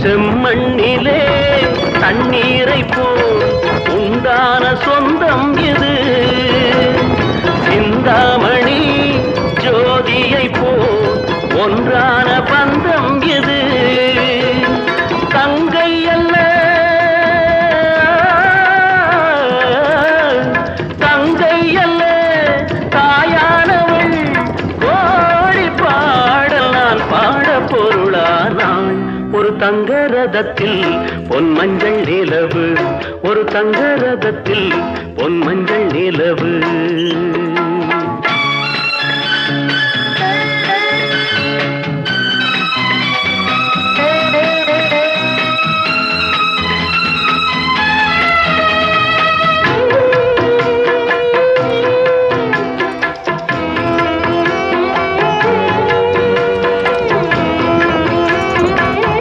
செம்மண்ணிலே தண்ணீரை போல் உண்டான சொந்தம் இது சிந்தாமணி ஜோதியை போல் ஒன்றான பந்தம் இது தங்கை அல்ல தங்கை அல்ல தாயானவள். கோடி பாடல் நான் பாட பொருள் ஒரு தங்க ரதத்தில் பொன் மஞ்சள் நிலவு. ஒரு தங்க ரதத்தில் பொன் மஞ்சள் நிலவு.